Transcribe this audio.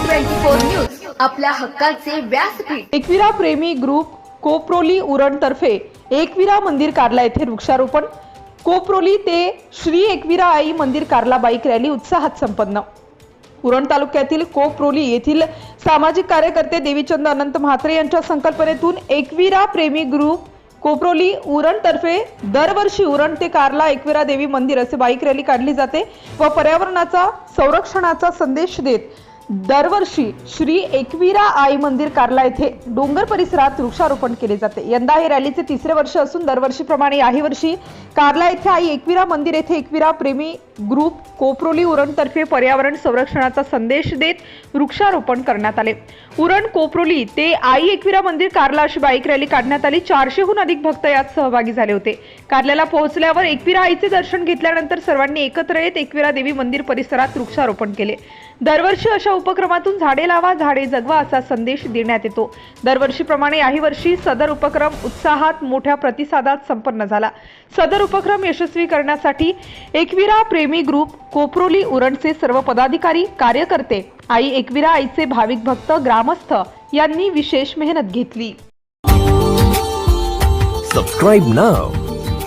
News आपल्या हक्काचे व्यासपीठ. एकविरा प्रेमी ग्रुप कोप्रोली उरणतर्फे एकविरा मंदिर कारला येथे वृक्षारोपण. कोप्रोली ते श्री एकविरा आई मंदिर कारला बाईक रॅली उत्साहात संपन्न. उरण तालुक्यातील कोप्रोली येथील सामाजिक कार्यकर्ते देवीचंद अनंत म्हात्रे यांच्या संकल्पनेतून एकविरा प्रेमी ग्रुप कोप्रोली उरण तर्फे दरवर्षी उरण ते कारला एकविरा देवी मंदिर असे बाईक रॅली काढली जाते व पर्यावरणाचा संरक्षणाचा संदेश देत दरवर्षी श्री एकविरा आई मंदिर कार्ला येथे डोंगर परिसरात वृक्षारोपण केले जाते. यंदा हे रॅलीचे तिसरे वर्ष असून दरवर्षीप्रमाणे याही वर्षी कार्ला येथे आई एकविरा मंदिर येथे एकविरा प्रेमी ग्रुप कोप्रोली उरणतर्फे पर्यावरण संरक्षणाचा संदेश देत वृक्षारोपण करण्यात आले. उरण कोप्रोली ते आई एकविरा मंदिर कार्ला अशी बाईक रॅली काढण्यात आली. चारशेहून अधिक भक्त यात सहभागी झाले होते. कार्ल्याला पोहोचल्यावर एकविरा आईचे दर्शन घेतल्यानंतर सर्वांनी एकत्र येत एकविरा देवी मंदिर परिसरात वृक्षारोपण केले. दरवर्षी अशा उपक्रमातून झाडे लावा झाडे जगवा असा संदेश देण्यात येतो. दरवर्षीप्रमाणे याही वर्षी सदर उपक्रम उत्साहात मोठ्या प्रतिसादात संपन्न झाला. सदर उपक्रम यशस्वी करण्यासाठी एकविरा प्रेमी ग्रुप कोपरोली उरणचे सर्व पदाधिकारी कार्यकर्ते आई एकविरा आईचे भाविक भक्त ग्रामस्थ यांनी विशेष मेहनत घेतली. Subscribe now